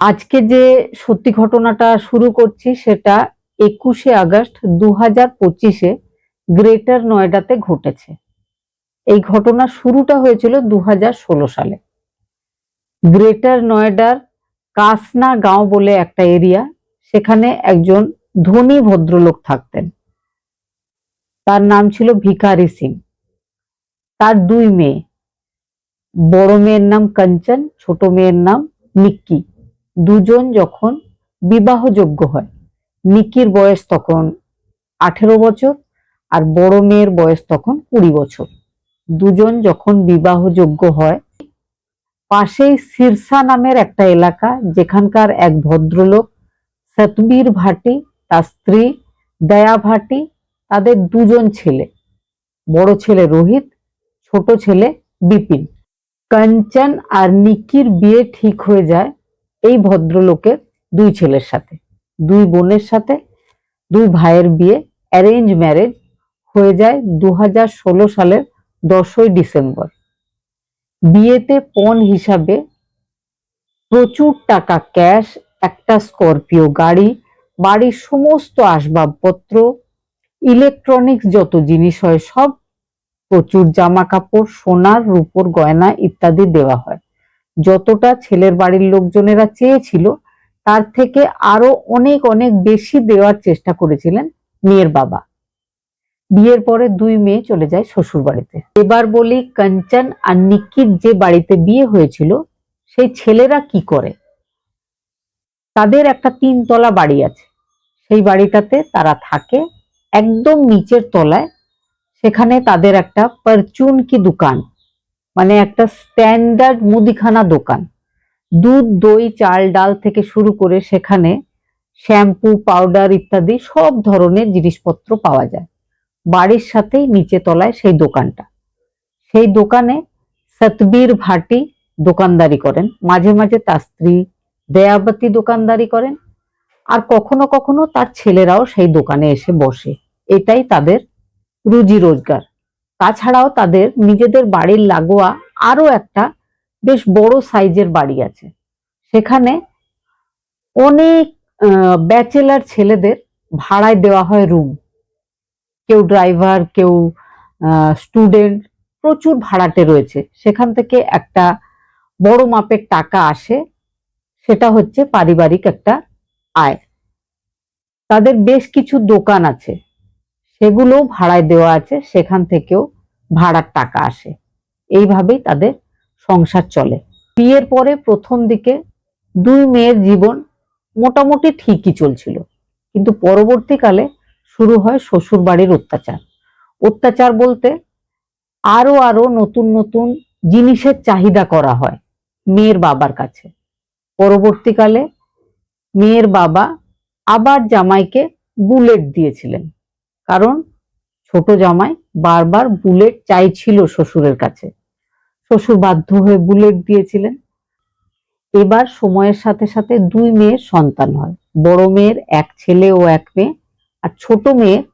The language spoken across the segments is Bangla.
আজকে যে সত্যি ঘটনাটা শুরু করছি সেটা একুশে আগস্ট দু হাজার পঁচিশে গ্রেটার নয়ডাতে ঘটেছে। এই ঘটনা শুরুটা হয়েছিল দু হাজার ষোলো সালে। গ্রেটার নয়ডার কাসনা গাঁও বলে একটা এরিয়া, সেখানে একজন ধনী ভদ্রলোক থাকতেন। তার নাম ছিল ভিকারি সিং। তার দুই মেয়ে। বড় মেয়ের নাম কাঞ্চন, ছোট মেয়ের নাম নিক্কি দুজন যখন বিবাহযোগ্য হয়, নিকির বয়স তখন আঠেরো বছর আর বড় মেয়ের বয়স তখন কুড়ি বছর। দুজন যখন বিবাহযোগ্য হয় পাশেই সিরসা নামের একটা এলাকা, যেখানকার এক ভদ্রলোক, সতবীর ভাটি, তার স্ত্রী দয়া ভাটি, তাদের দুজন ছেলে। বড় ছেলে রোহিত, ছোট ছেলে বিপিন। কাঞ্চন আর নিকির বিয়ে ঠিক হয়ে যায় এই ভদ্রলোকের দুই ছেলের সাথে, দুই বোনের সাথে, দুই ভাইয়ের বিয়ে অ্যারেঞ্জ ম্যারেজ হয়ে যায় দু হাজার ষোলো সালের দশই ডিসেম্বর। বিয়েতে পণ হিসাবে প্রচুর টাকা ক্যাশ একটা স্করপিও, গাড়ি, বাড়ির সমস্ত আসবাবপত্র ইলেকট্রনিক্স যত জিনিস হয় সব প্রচুর জামা কাপড় সোনার, রূপোর, গয়না ইত্যাদি দেওয়া হয়। যতটা ছেলের বাড়ির লোকজনেরা চেয়েছিল, তার থেকে আরও অনেক অনেক বেশি দেওয়ার চেষ্টা করেছিলেন মেয়ের বাবা। বিয়ের পরে দুই মেয়ে চলে যায় শ্বশুর বাড়িতে। এবার বলি কাঞ্চন আর নিক্কির যে বাড়িতে বিয়ে হয়েছিল, সেই ছেলেরা কি করে? তাদের একটা তিনতলা বাড়ি আছে। সেই বাড়িটাতে তারা থাকে, একদম নিচের তলায়। সেখানে তাদের একটা পারচুন কি দোকান। মানে একটা স্ট্যান্ডার্ড মুদিখানা দোকান। দুধ, দই, চাল, ডাল থেকে শুরু করে সেখানে শ্যাম্পু, পাউডার ইত্যাদি সব ধরনের জিনিসপত্র পাওয়া যায়। বাড়ির সাথেই নিচে তলায় সেই দোকানটা। সেই দোকানে সতবীর ভাটি দোকানদারি করেন। মাঝে মাঝে তার স্ত্রী দয়াবতী দোকানদারি করেন। আর কখনো কখনো তার ছেলেরাও সেই দোকানে এসে বসে। এটাই তাদের রুজি রোজগার। তাছাড়াও তাদের নিজেদের বাড়ির লাগোয়া আরও একটা বেশ বড় সাইজের বাড়ি আছে। সেখানে অনেক ব্যাচেলার ছেলেদের ভাড়ায় দেওয়া হয় রুম কেউ ড্রাইভার কেউ স্টুডেন্ট প্রচুর ভাড়াটে রয়েছে। সেখান থেকে একটা বড় মাপের টাকা আসে, সেটা হচ্ছে পারিবারিক একটা আয়। তাদের বেশ কিছু দোকান আছে। সেগুলো ভাড়ায় দেওয়া আছে, সেখান থেকেও ভাড়ার টাকা আসে। এইভাবেই তাদের সংসার চলে। বিয়ের পরে প্রথম দিকে দুই মেয়ের জীবন মোটামুটি ঠিকই চলছিল, কিন্তু পরবর্তীকালে শুরু হয় শ্বশুর বাড়ির অত্যাচার। অত্যাচার বলতে আরও আরও নতুন নতুন জিনিসের চাহিদা করা হয় মেয়ের বাবার কাছে। পরবর্তীকালে মেয়ের বাবা আবার জামাইকে বুলেট দিয়েছিলেন। কারণ ছোট জামাই বারবার বুলেট চাইছিল শ্বশুরের কাছে। শ্বশুর বাধ্য হয়ে বুলেট দিয়েছিলেন। এবার সময়ের সাথে সাথে দুই মেয়ের সন্তান হয়। বড় মেয়ের এক ছেলে ও এক মেয়ে আর ছোট মেয়ের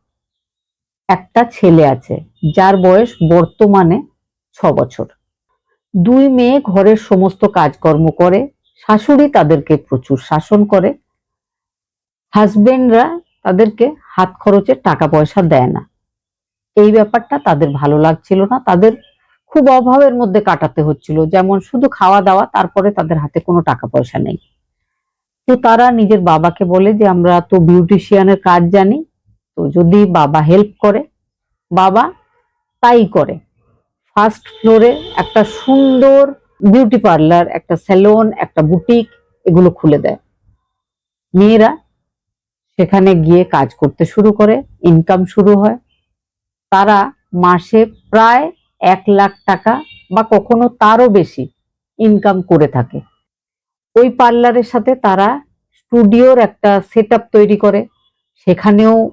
একটা ছেলে আছে, যার বয়স বর্তমানে ছ বছর। দুই মেয়ে ঘরের সমস্ত কাজকর্ম করে, শাশুড়ি তাদেরকে প্রচুর শাসন করে। হাজবেন্ডরা তাদেরকে হাত খরচের টাকা পয়সা দেয় না। এই ব্যাপারটা তাদের ভালো লাগছিল না। তাদের খুব অভাবের মধ্যে কাটাতে হচ্ছিল। যেমন শুধু খাওয়া দাওয়া তারপরে তাদের হাতে কোনো টাকা পয়সা নেই। তো তারা নিজের বাবাকে বলে যে, আমরা তো বিউটিশিয়ানের কাজ জানি, তো যদি বাবা হেল্প করে। বাবা তাই করে। ফার্স্ট ফ্লোরে একটা সুন্দর বিউটি পার্লার একটা স্যালন একটা বুটিক এগুলো খুলে দেয়। মেয়েরা সেখানে গিয়ে কাজ করতে শুরু করে ইনকাম শুরু হয়। তারা মাসে প্রায় এক লাখ টাকা বা কখনো তারও বেশি ইনকাম করে থাকে। ওই পার্লারের সাথে তারা স্টুডিওর একটা সেট তৈরি করে। সেখানেও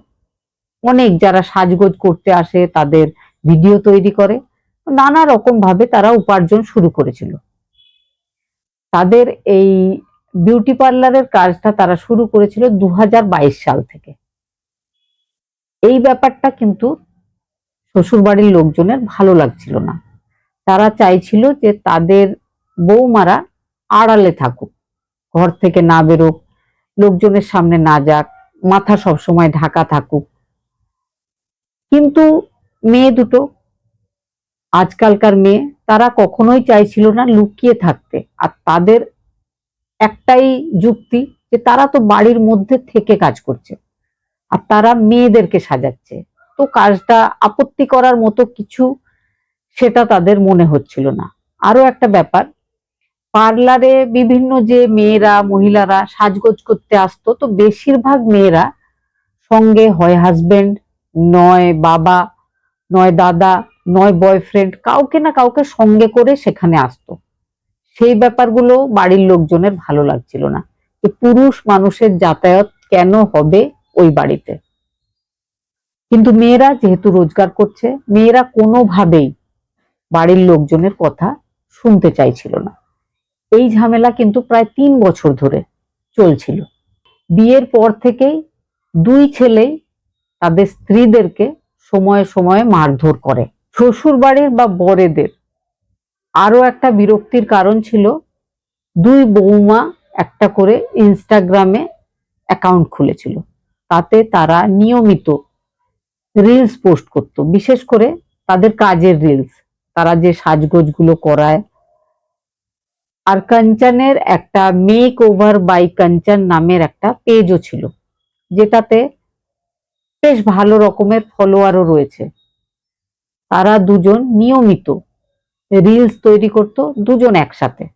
অনেক যারা সাজগোজ করতে আসে, তাদের ভিডিও তৈরি করে। নানা রকম ভাবে তারা উপার্জন শুরু করেছিল। তাদের এই বিউটি পার্লারের কাজটা তারা শুরু করেছিল দু হাজার বাইশ সাল থেকে। এই ব্যাপারটা কিন্তু শ্বশুর বাড়ির লোকজনের ভালো লাগছিল না। তারা চাইছিল যে তাদের বৌমারা আড়ালে থাকুক, ঘর থেকে না বেরোক, লোকজনের সামনে না যাক, মাথা সবসময় ঢাকা থাকুক। কিন্তু মেয়ে দুটো, আজকালকার মেয়ে, তারা কখনোই চাইছিল না লুকিয়ে থাকতে। আর তাদের একটাই যুক্তি যে তারা তো বাড়ির মধ্যে থেকে কাজ করছে। আর তারা মেয়েদেরকে সাজাচ্ছে। তো কাজটা আপত্তি করার মতো কিছু সেটা তাদের মনে হচ্ছিল না। আরও একটা ব্যাপার, পার্লারে বিভিন্ন যে মেয়েরা, মহিলারা সাজগোজ করতে আসতো, তো বেশিরভাগ মেয়েরা সঙ্গে হয় হাজবেন্ড নয় বাবা, নয় দাদা, নয় বয়ফ্রেন্ড কাউকে না কাউকে সঙ্গে করে সেখানে আসতো। সেই ব্যাপারগুলো বাড়ির লোকজনের ভালো লাগছিল না যে পুরুষ মানুষের যাতায়াত কেন হবে ওই বাড়িতে। কিন্তু মেয়েরা যেহেতু রোজগার করছে, মেয়েরা কোনোভাবেই বাড়ির লোকজনের কথা শুনতে চাইছিল না। এই ঝামেলা কিন্তু প্রায় তিন বছর ধরে চলছিল। বিয়ের পর থেকেই দুই ছেলেই তাদের স্ত্রীদেরকে সময়ে সময়ে মারধর করে। শ্বশুর বাড়ির বা বরেদের আরও একটা বিরক্তির কারণ ছিল, দুই বৌমা একটা করে ইনস্টাগ্রামে অ্যাকাউন্ট খুলেছিল। তাতে তারা নিয়মিত রিলস পোস্ট করত, বিশেষ করে তাদের কাজের রিলস তারা যে সাজগোজগুলো করায়। আর কাঞ্চনের একটা মেক ওভার বাই কাঞ্চন নামের একটা পেজও ছিল, যেটাতে বেশ ভালো রকমের ফলোয়ারও রয়েছে। তারা দুজন নিয়মিত রিলস তৈরি করত দুজন একসাথে।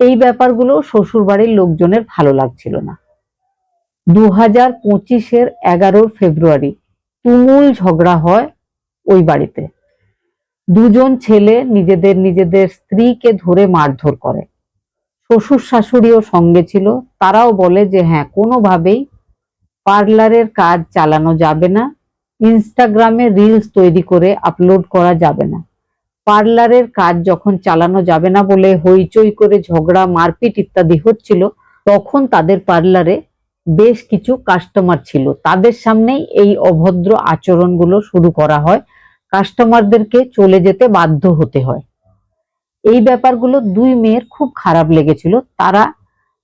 এই ব্যাপারগুলো শ্বশুর বাড়ির লোকজনের ভালো লাগছিল না। দু হাজার পঁচিশের এগারো ফেব্রুয়ারি তুমুল ঝগড়া হয় ওই বাড়িতে। দুজন ছেলে নিজেদের নিজেদের স্ত্রীকে ধরে মারধর করে। শ্বশুর শাশুড়িও সঙ্গে ছিল, তারাও বলে যে হ্যাঁ কোনোভাবেই পার্লারের কাজ চালানো যাবে না, ইনস্টাগ্রামে রিলস তৈরি করে আপলোড করা যাবে না। পার্লারের কাজ যখন চালানো যাবে না বলে হইচই করে ঝগড়া, মারপিট ইত্যাদি হচ্ছিল, তখন তাদের পার্লারে বেশ কিছু কাস্টমার ছিল। তাদের সামনেই এই অভদ্র আচরণগুলো শুরু করা হয়। কাস্টমারদেরকে চলে যেতে বাধ্য হতে হয়। এই ব্যাপারগুলো দুই মেয়ের খুব খারাপ লেগেছিল। তারা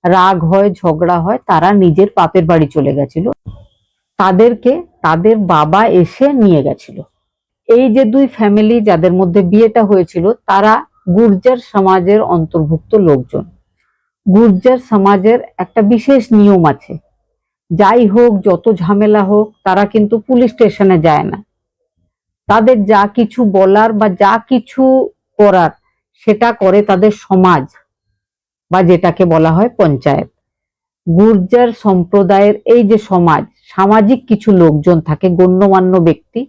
রাগ হয়, ঝগড়া হয়, তারা নিজের পাপের বাড়ি চলে গেছিল। তাদেরকে তাদের বাবা এসে নিয়ে গেছিল। এই যে দুই ফ্যামিলি যাদের মধ্যে বিয়েটা হয়েছিল, তারা গুর্জার সমাজের অন্তর্ভুক্ত লোকজন। গুর্জার সমাজের একটা বিশেষ নিয়ম আছে। যাই হোক, যত ঝামেলা হোক, তারা কিন্তু পুলিশ স্টেশনে যায় না। তাদের যা কিছু বলার বা যা কিছু করার, সেটা করে তাদের সমাজ, বা যেটাকে বলা হয় পঞ্চায়েত। গুর্জার সম্প্রদায়ের এই যে সমাজ, সামাজিক কিছু লোকজন থাকে, গণ্যমান্য ব্যক্তি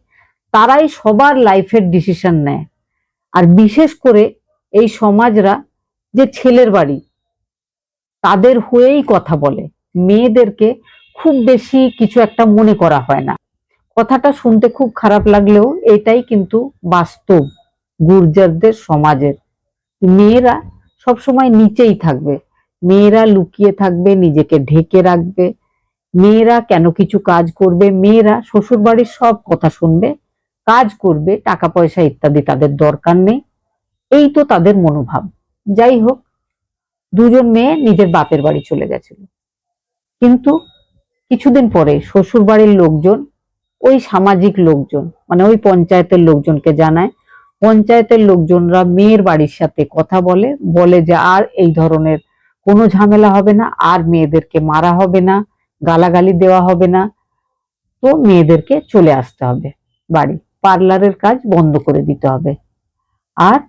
তারাই সবার লাইফের ডিসিশন নেয়। আর বিশেষ করে এই সমাজরা যে ছেলের বাড়ি, তাদের হয়েই কথা বলে। মেয়েদেরকে খুব বেশি কিছু একটা মনে করা হয় না। কথাটা শুনতে খুব খারাপ লাগলেও এটাই কিন্তু বাস্তব গুর্জারদের সমাজের। মেয়েরা সবসময় নিচেই থাকবে। মেয়েরা লুকিয়ে থাকবে, নিজেকে ঢেকে রাখবে। মেয়েরা কেন কিছু কাজ করবে? মেয়েরা শ্বশুর বাড়ির সব কথা শুনবে। কাজ করবে টাকা পয়সা ইত্যাদি তাদের দরকার নেই। এই তো তাদের মনোভাব। যাই হোক, দুজন মেয়ে নিজের বাপের বাড়ি চলে গেছিল। কিন্তু কিছুদিন পরে শ্বশুর বাড়ির লোকজন, ওই সামাজিক লোকজন মানে ওই পঞ্চায়েতের লোকজনকে জানায়। পঞ্চায়েতের লোকজনরা মেয়ের বাড়ির সাথে কথা বলে বলে যে আর এই ধরনের কোনো ঝামেলা হবে না, আর মেয়েদেরকে মারা হবে না, গালাগালি দেওয়া হবে না। তো মেয়েদেরকে চলে আসতে হবে বাড়ি। পার্লারের কাজ বন্ধ করে দিতে হবে। আর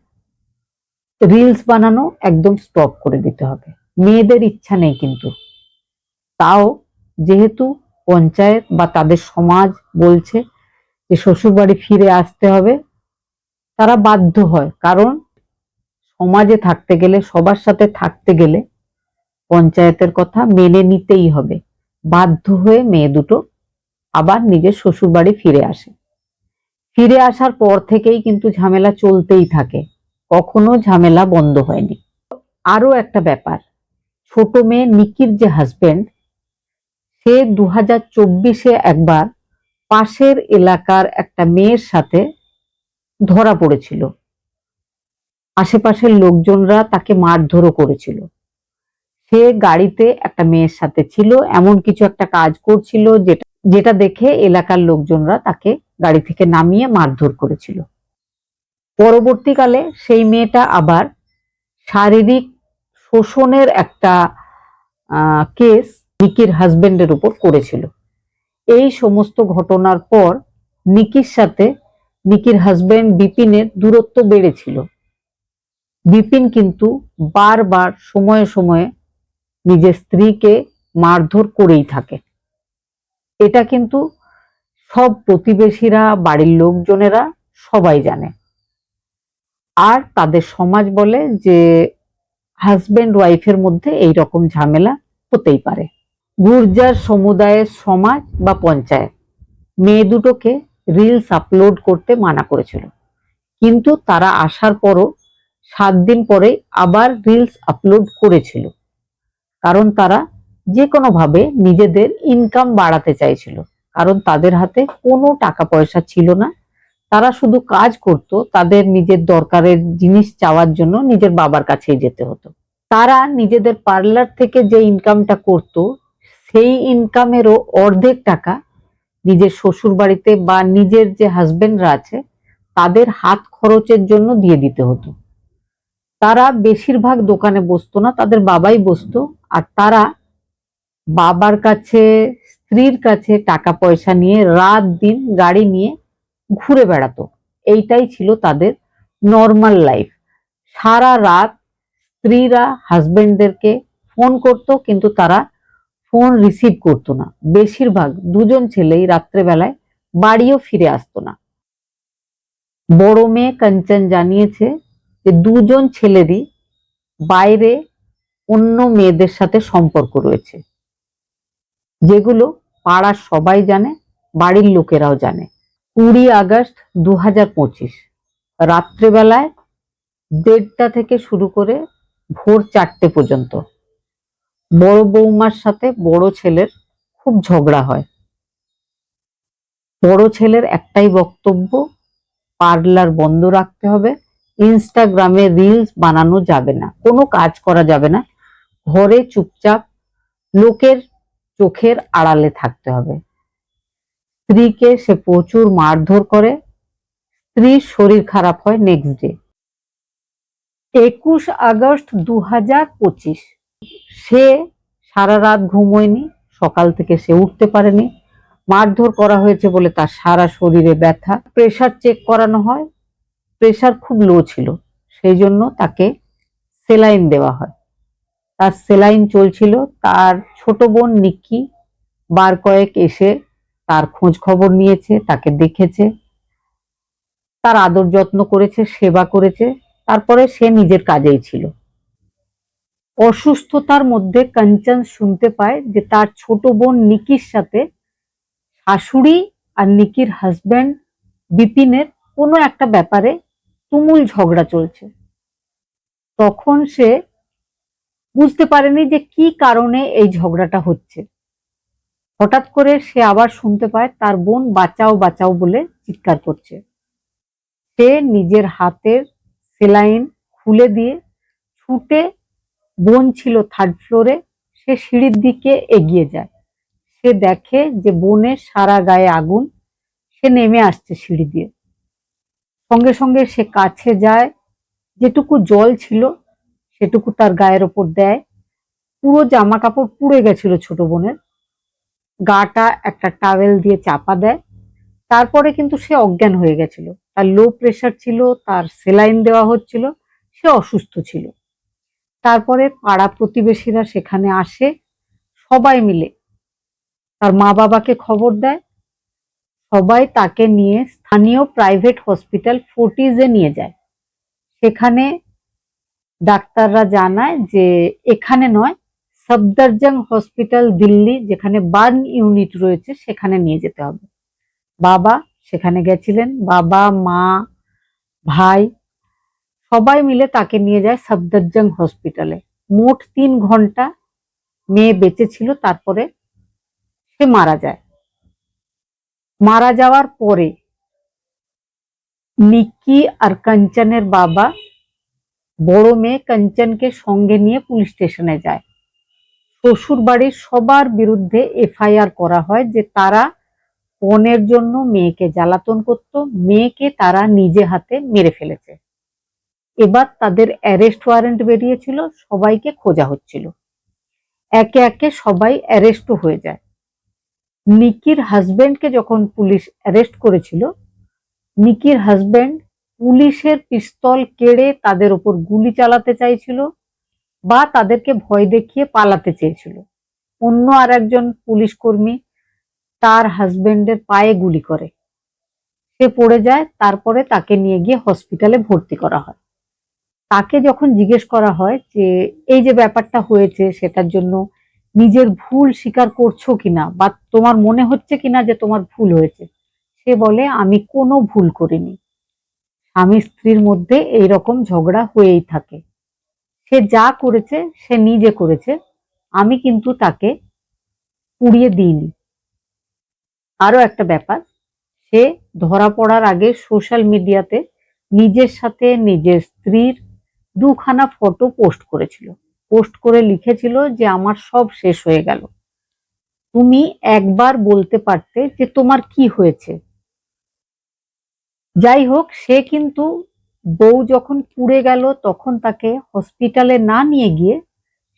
রিলস বানানো একদম স্টপ করে দিতে হবে। মেয়েদের ইচ্ছা নেই কিন্তু। তাও যেহেতু পঞ্চায়েত বা তাদের সমাজ বলছে যে শ্বশুরবাড়ি ফিরে আসতে হবে, তারা বাধ্য হয়। কারণ সমাজে থাকতে গেলে, সবার সাথে থাকতে গেলে পঞ্চায়েতের কথা মেনে নিতেই হবে। বাধ্য হয়ে মেয়ে দুটো আবার নিজের শ্বশুরবাড়ি ফিরে আসে। ফিরে আসার পর থেকেই কিন্তু ঝামেলা চলতেই থাকে। কখনো ঝামেলা বন্ধ হয়নি। আরও একটা ব্যাপার, ছোট মেয়ে নিকির যে হাজবেন্ড সে দু হাজার চব্বিশে একবার পাশের এলাকার একটা মেয়ের সাথে ধরা পড়েছিল। আশেপাশের লোকজনরা তাকে মারধরও করেছিল। সে গাড়িতে একটা মেয়ের সাথে ছিল, এমন কিছু একটা কাজ করছিল যেটা যেটা দেখে এলাকার লোকজনরা তাকে গাড়ি থেকে নামিয়ে মারধর করেছিল। পরবর্তীকালে সেই মেয়েটা আবার শারীরিক শোষণের একটা কেস নিকির হাজবেন্ডের উপর করেছিল। এই সমস্ত ঘটনার পর নিকির সাথে নিকির হাজবেন্ড বিপিনের দূরত্ব বেড়েছিল। বিপিন কিন্তু বারবার সময়ে সময়ে নিজের স্ত্রীকে মারধর করেই থাকে। এটা কিন্তু সব প্রতিবেশীরা, বাড়ির লোকজনেরা সবাই জানে। আর তাদের সমাজ বলে যে হাজবেন্ড ওয়াইফের মধ্যে এই রকম ঝামেলা হতেই পারে। গুর্জার সমুদায়ের সমাজ বা পঞ্চায়েত, মেয়ে দুটোকে রিলস আপলোড করতে মানা করেছিল। কিন্তু তারা আসার পরও সাত দিন পরে আবার রিলস আপলোড করেছিল। কারণ তারা যে কোনোভাবে নিজেদের ইনকাম বাড়াতে চাইছিল। কারণ তাদের হাতে কোনো টাকা পয়সা ছিল না। তারা শুধু কাজ করত, তাদের নিজের দরকারের জিনিস চাওয়ার জন্য নিজের বাবার কাছেই যেতে হতো। তারা নিজেদের পার্লার থেকে যে ইনকামটা করত, সেই ইনকামেরও অর্ধেক টাকা নিজের শ্বশুর বাড়িতে বা নিজের যে হাজবেন্ডরা আছে, তাদের হাত খরচের জন্য দিয়ে দিতে হতো। তারা বেশিরভাগ দোকানে বসতো না, তাদের বাবাই বসতো। আর তারা বাবার কাছে স্ত্রীর কাছে টাকা পয়সা নিয়ে রাত দিন গাড়ি নিয়ে ঘুরে বেড়াতো। এইটাই ছিল তাদের নর্মাল লাইফ সারা রাত স্ত্রীরা হাজবেন্ডদেরকে ফোন করত, কিন্তু তারা ফোন রিসিভ করতো না। বেশিরভাগ দুজন ছেলেই রাত্রেবেলায় বাড়িও ফিরে আসতো না। বড় মেয়ে কাঞ্চন জানিয়েছে যে দুজন ছেলেরই বাইরে অন্য মেয়েদের সাথে সম্পর্ক রয়েছে, যেগুলো পাড়ার সবাই জানে, বাড়ির লোকেরাও জানে। কুড়ি আগস্ট দু হাজার পঁচিশ, রাত্রেবেলায় দেড়টা থেকে শুরু করে ভোর চারটে পর্যন্ত বড় বৌমার সাথে বড় ছেলের খুব ঝগড়া হয়। বড় ছেলের একটাই বক্তব্য, পার্লার বন্ধ রাখতে হবে, ইনস্টাগ্রামে রিলস বানানো যাবে না, কোনো কাজ করা যাবে না, ঘরে চুপচাপ, লোকের চোখের আড়ালে থাকতে হবে। স্ত্রীকে সে প্রচুর মারধর করে। স্ত্রীর শরীর খারাপ হয় নেক্সট ডে একুশ আগস্ট দু হাজার পঁচিশ। সে সারা রাত ঘুমোয়নি, সকাল থেকে সে উঠতে পারেনি। মারধর করা হয়েছে বলে তার সারা শরীরে ব্যথা। প্রেশার চেক করানো হয়। প্রেশার খুব লো ছিল। সেই জন্য তাকে সেলাইন দেওয়া হয়। তার সেলাইন চলছিল, তার ছোট বোন নিক্কি বার কয়েক এসে তার খোঁজ খবর নিয়েছে, তাকে দেখেছে, তার আদর যত্ন করেছে, সেবা করেছে, তারপরে সে নিজের কাজেই ছিল। অসুস্থতার মধ্যে কাঞ্চন শুনতে পায় যে তার ছোট বোন নিকির সাথে শাশুড়ি আর নিকির হাজব্যান্ড বিপিনের কোনো একটা ব্যাপারে তুমুল ঝগড়া চলছে। তখন সে বুঝতে পারেনি যে কি কারণে এই ঝগড়াটা হচ্ছে। হঠাৎ করে সে আবার শুনতে পায় তার বোন বাঁচাও বাঁচাও বলে চিৎকার করছে। সে নিজের হাতের সেলাইন খুলে দিয়ে ছুটে বোন ছিল থার্ড ফ্লোরে সে সিঁড়ির দিকে এগিয়ে যায়। সে দেখে যে বোনের সারা গায়ে আগুন, সে নেমে আসছে সিঁড়ি দিয়ে। সঙ্গে সঙ্গে সে কাছে যায়, যেটুকু জল ছিল সেটুকু তার গায়ের ওপর দেয়, পুরো জামা কাপড় পুড়ে গেছিল ছোট বোনের। গাটা একটা টাওয়েল দিয়ে চাপা দেয়। তারপরে কিন্তু সে অজ্ঞান হয়ে গেছিল। তার লো প্রেশার ছিল, তার সেলাইন দেওয়া হচ্ছিল, সে অসুস্থ ছিল। তারপরে পাড়া প্রতিবেশীরা সেখানে আসে, সবাই মিলে তার মা বাবাকে খবর দেয়। সবাই তাকে নিয়ে স্থানীয় প্রাইভেট হসপিটাল ফোর্টিজে নিয়ে যায়। সেখানে ডাক্তাররা জানায় যে এখানে নয়, সফদরজং হসপিটাল, দিল্লি, যেখানে বার্ন ইউনিট রয়েছে, সেখানে নিয়ে যেতে হবে। বাবা সেখানে গেছিলেন। বাবা, মা, ভাই সবাই মিলে তাকে নিয়ে যায় সফদরজং হসপিটালে। মোট তিন ঘণ্টা মেয়ে বেঁচে ছিল, তারপরে সে মারা যায়। মারা যাওয়ার পরে নিকি আর কাঞ্চনের বাবা বড় মেয়ে কাঞ্চনকে সঙ্গে নিয়ে পুলিশ স্টেশনে যায়। শ্বশুর বাড়ির সবার বিরুদ্ধে এফআইআর করা হয় যে তারা পণের জন্য মেয়েকে জ্বালাতন করত, মেয়েকে তারা নিজে হাতে মেরে ফেলেছে। এবার তাদের অ্যারেস্ট ওয়ারেন্ট বেরিয়েছিল, সবাইকে খোঁজা হচ্ছিল। একে একে সবাই অ্যারেস্টও হয়ে যায়। নিকির হাজবেন্ডকে যখন পুলিশ অ্যারেস্ট করেছিল, নিকির হাজবেন্ড পুলিশের পিস্তল কেড়ে তাদের উপর গুলি চালাতে চাইছিল বা তাদেরকে ভয় দেখিয়ে পালাতে চেয়েছিল। অন্য আর একজন পুলিশ কর্মী তার হাজবেন্ডের পায়ে গুলি করে। সে পড়ে যায়, তারপরে তাকে নিয়ে গিয়ে হসপিটালে ভর্তি করা হয়। তাকে যখন জিজ্ঞেস করা হয় যে, এই যে ব্যাপারটা হয়েছে, সেটার জন্য নিজের ভুল স্বীকার করছ কিনা? বা তোমার মনে হচ্ছে কিনা যে তোমার ভুল হয়েছে? সে বলে, আমি কোনো ভুল করিনি। স্বামী স্ত্রীর মধ্যে এই রকম ঝগড়া হয়েই থাকে। সে যা করেছে, সে নিজে করেছে। আমি কিন্তু তাকে পুড়িয়ে দিইনি। আরও একটা ব্যাপার, সে ধরা পড়ার আগে সোশ্যাল মিডিয়াতে নিজের সাথে নিজের স্ত্রীর দুখানা ফটো পোস্ট করেছিল। পোস্ট করে লিখেছিল যে, আমার সব শেষ হয়ে গেল। তুমি একবার বলতে পারতে যে, তোমার কি হয়েছে? যাই হোক সে কিন্তু বউ যখন পুড়ে গেল, তখন তাকে হসপিটালে না নিয়ে গিয়ে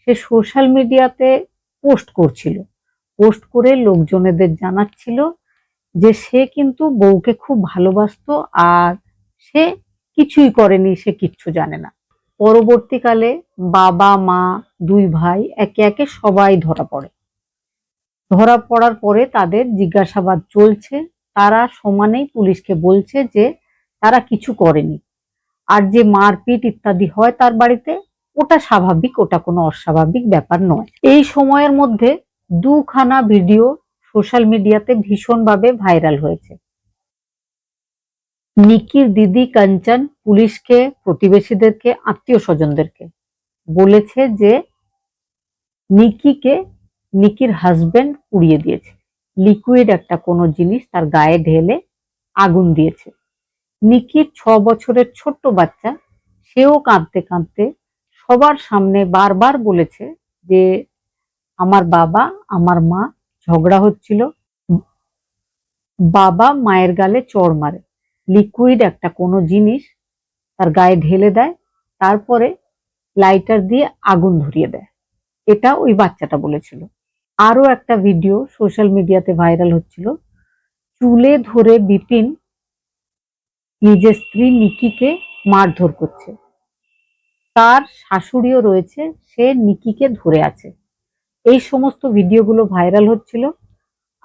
সে সোশ্যাল মিডিয়াতে পোস্ট করছিল। পোস্ট করে লোকজনেদের জানাচ্ছিল যে সে কিন্তু বউকে খুব ভালোবাসতো আর সে কিছুই করেনি, সে কিচ্ছু জানে না। পরবর্তীকালে বাবা, মা, দুই ভাই একে একে সবাই ধরা পড়ে। ধরা পড়ার পরে তাদের জিজ্ঞাসাবাদ চলছে। তারা সমানেই পুলিশকে বলছে যে তারা কিছু করেনি। আর যে মারপিট ইত্যাদি হয় তার বাড়িতে, ওটা স্বাভাবিক, ওটা কোনো অস্বাভাবিক ব্যাপার নয়। এই সময়ের মধ্যে দুখানা ভিডিও সোশ্যাল মিডিয়াতে ভীষণভাবে ভাইরাল হয়েছে। নিকির দিদি কাঞ্চন পুলিশকে, প্রতিবেশীদেরকে আত্মীয় স্বজনদেরকে বলেছে যে নিকিকে, নিকির হাজবেন্ড পুড়িয়ে দিয়েছে। লিকুইড একটা কোনো জিনিস তার গায়ে ঢেলে আগুন দিয়েছে। নিকির ছ বছরের ছোট্ট বাচ্চা, সেও কাঁদতে কাঁদতে সবার সামনে বারবার বলেছে যে, আমার বাবা, আমার মা ঝগড়া হচ্ছিল। বাবা মায়ের গালে চড় মারে। লিকুইড একটা কোনো জিনিস তার গায়ে ঢেলে দেয়, তারপরে লাইটার দিয়ে আগুন ধরিয়ে দেয়। এটা ওই বাচ্চাটা বলেছিল। আরও একটা ভিডিও সোশ্যাল মিডিয়াতে ভাইরাল হচ্ছিল। চুলে ধরে বিপিন নিজের স্ত্রী নিকিকে মারধর করছে। তার শাশুড়িও রয়েছে, সে নিকিকে ধরে আছে। এই সমস্ত ভিডিওগুলো ভাইরাল হচ্ছিল।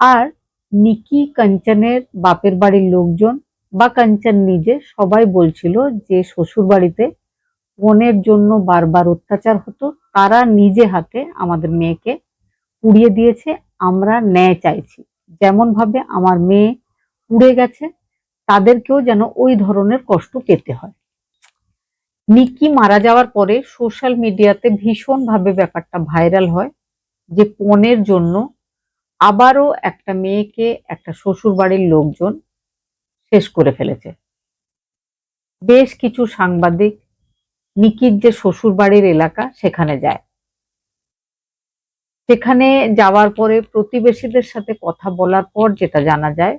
আর নিকি কাঞ্চনের বাপের বাড়ির লোকজন বা কাঞ্চন নিজে সবাই বলছিল যে শ্বশুর বাড়িতে বোনের জন্য বারবার অত্যাচার হতো। তারা নিজে হাতে আমাদের মেয়েকে পুড়িয়ে দিয়েছে, আমরা ন্যায় চাইছি। যেমন ভাবে আমার মেয়ে পুড়ে গেছে, তাদেরকেও যেন ওই ধরনের কষ্ট পেতে হয়। নিকি মারা যাওয়ার পরে সোশ্যাল মিডিয়াতে ভীষণভাবে ব্যাপারটা ভাইরাল হয় যে পণের জন্য আবারও একটা মেয়েকে একটা শ্বশুর বাড়ির লোকজন শেষ করে ফেলেছে। বেশ কিছু সাংবাদিক নিকির যে শ্বশুর বাড়ির এলাকা সেখানে যায়। সেখানে যাওয়ার পরে প্রতিবেশীদের সাথে কথা বলার পর যেটা জানা যায়,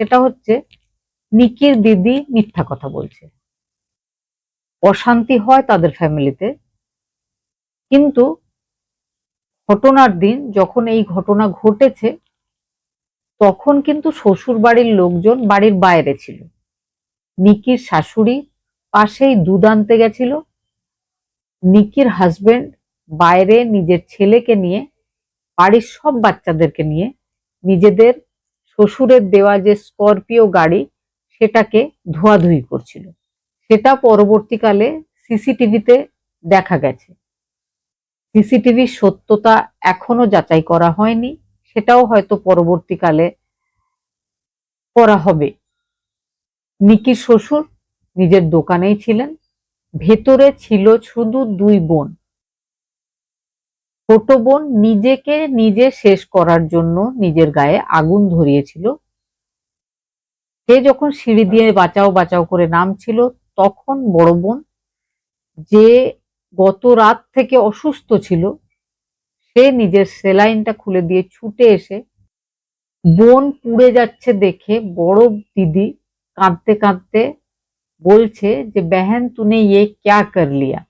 সেটা হচ্ছে নিকির দিদি মিথ্যা কথা বলছে। অশান্তি হয় তাদের ফ্যামিলিতে। কিন্তু ঘটনার দিন যখন এই ঘটনা ঘটেছে, তখন কিন্তু শ্বশুর বাড়ির লোকজন বাড়ির বাইরে ছিল। নিকির শাশুড়ি পাশেই দুধ আনতে গেছিল। নিকির হাজবেন্ড বাইরে নিজের ছেলেকে নিয়ে বাড়ির সব বাচ্চাদেরকে নিয়ে নিজেদের শ্বশুরের দেওয়া যে স্করপিও গাড়ি, সেটাকে ধোয়াধুয়ি করছিল। সেটা পরবর্তীকালে সিসিটিভিতে দেখা গেছে। সিসিটিভির সত্যতা এখনও যাচাই করা হয়নি। সেটাও হয়তো পরবর্তীকালে করা হবে। নিকির শ্বশুর নিজের দোকানেই ছিলেন। ভেতরে ছিল শুধু দুই বোন। ছোট বোন নিজেকে নিজে শেষ করার জন্য নিজের গায়ে আগুন ধরিয়েছিল। সে যখন সিঁড়ি দিয়ে বাঁচাও বাঁচাও করে নামছিল, তখন বড় বোন যে গত রাত থেকে অসুস্থ ছিল, সে নিজের সেলাইনটা খুলে দিয়ে ছুটে এসে বোন পুড়ে যাচ্ছে দেখে বড় দিদি কাঁদতে কাঁদতে বলছে যে, বেহেন, তুনে ইয়ে ক্যা কর লিয়া?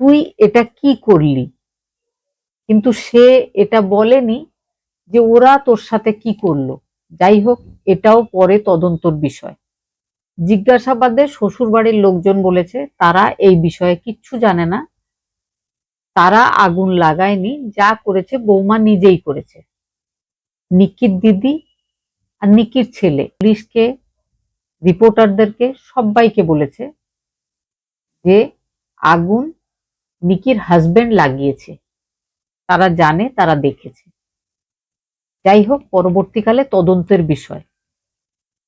তুই এটা কি করলি? কিন্তু সে এটা বলেনি যে ওরা তোর সাথে কি করল। যাই হোক, এটাও পরে তদন্তর বিষয়। জিজ্ঞাসাবাদে শ্বশুরবাড়ির লোকজন বলেছে, তারা এই বিষয়ে কিচ্ছু জানে না। তারা আগুন লাগায়নি, যা করেছে বৌমা নিজেই করেছে। নিকির দিদি আর নিকির ছেলে, পুলিশকে, রিপোর্টারদেরকে সবাইকে বলেছে যে আগুন নিকির হাজবেন্ড লাগিয়েছে। তারা জানে, তারা দেখেছে। যাই হোক, পরবর্তীকালে তদন্তের বিষয়।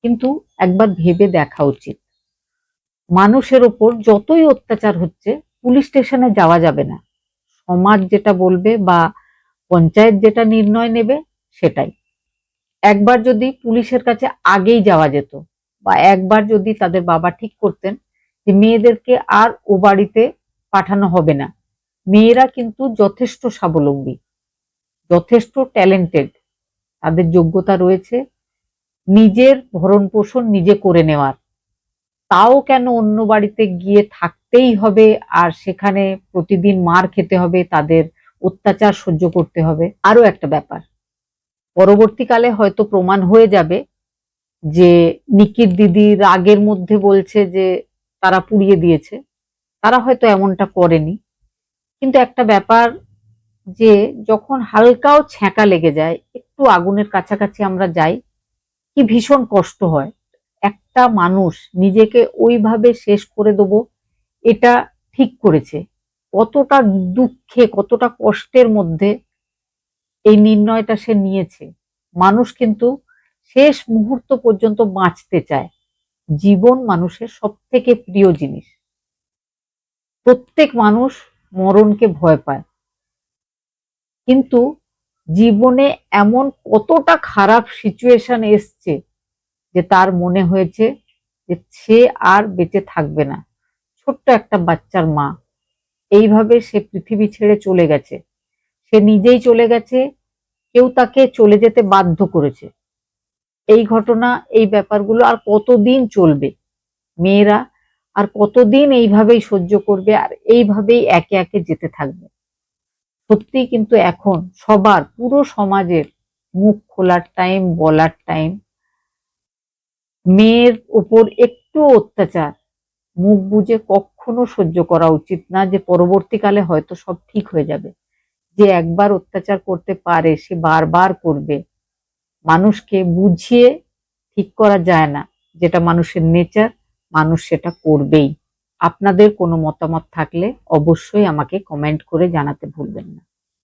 কিন্তু একবার ভেবে দেখা উচিত। মানুষের ওপর যতই অত্যাচার হচ্ছে, পুলিশ স্টেশনে যাওয়া যাবে না। সমাজ যেটা বলবে বা পঞ্চায়েত যেটা নির্ণয় নেবে, সেটাই। একবার যদি পুলিশের কাছে আগেই যাওয়া যেত বা একবার যদি তাদের বাবা ঠিক করতেন যে মেয়েদেরকে আর ও বাড়িতে পাঠানো হবে না মেয়েরা কিন্তু যথেষ্ট স্বাবলম্বী, যথেষ্ট ট্যালেন্টেড তাদের যোগ্যতা রয়েছে, নিজের ভরণ পোষণ নিজে করে নেওয়ার। তাও কেন অন্য বাড়িতে গিয়ে থাকতেই হবে আর সেখানে প্রতিদিন মার খেতে হবে, তাদের অত্যাচার সহ্য করতে হবে? আরও একটা ব্যাপার। পরবর্তীকালে হয়তো প্রমাণ হয়ে যাবে যে নিকির দিদি রাগের মধ্যে বলছে যে তারা পুড়িয়ে দিয়েছে। তারা হয়তো এমনটা করেনি। কিন্তু একটা ব্যাপার যে যখন হালকাও ছ্যাঁকা লেগে যায়, একটু আগুনের কাছাকাছি আমরা যাই, কি ভীষণ কষ্ট হয়। একটা মানুষ নিজেকে ওইভাবে শেষ করে দেবো, এটা ঠিক করেছে। কতটা দুঃখে, কতটা কষ্টের মধ্যে এই নির্ণয়টা সে নিয়েছে। মানুষ কিন্তু শেষ মুহূর্ত পর্যন্ত বাঁচতে চায়। জীবন মানুষের সব থেকে প্রিয় জিনিস। প্রত্যেক মানুষ মরণকে ভয় পায়। কিন্তু জীবনে এমন কতটা খারাপ সিচুয়েশন এসছে যে তার মনে হয়েছে যে সে আর বেঁচে থাকবে না। ছোট্ট একটা বাচ্চার মা, এইভাবে সে পৃথিবী ছেড়ে চলে গেছে। সে নিজেই চলে গেছে, কেউ তাকে চলে যেতে বাধ্য করেছে। এই ঘটনা, এই ব্যাপারগুলো আর কতদিন চলবে? মেয়েরা কতদিন এইভাবেই সহ্য করবে আর এইভাবেই একে একে যেতে থাকবে। সত্যি কিন্তু এখন সবার, পুরো সমাজের মুখ খোলার টাইম বলার টাইম মেয়ের ওপর একটু অত্যাচার, মুখ বুঝে কখনো সহ্য করা উচিত না যে পরবর্তীকালে হয়তো সব ঠিক হয়ে যাবে। যে একবার অত্যাচার করতে পারে, সে বারবার করবে। মানুষকে বুঝিয়ে ঠিক করা যায় না, যেটা মানুষের নেচার মানুষ সেটা করবেই। আপনাদের কোনো মতামত থাকলে অবশ্যই আমাকে কমেন্ট করে জানাতে ভুলবেন না।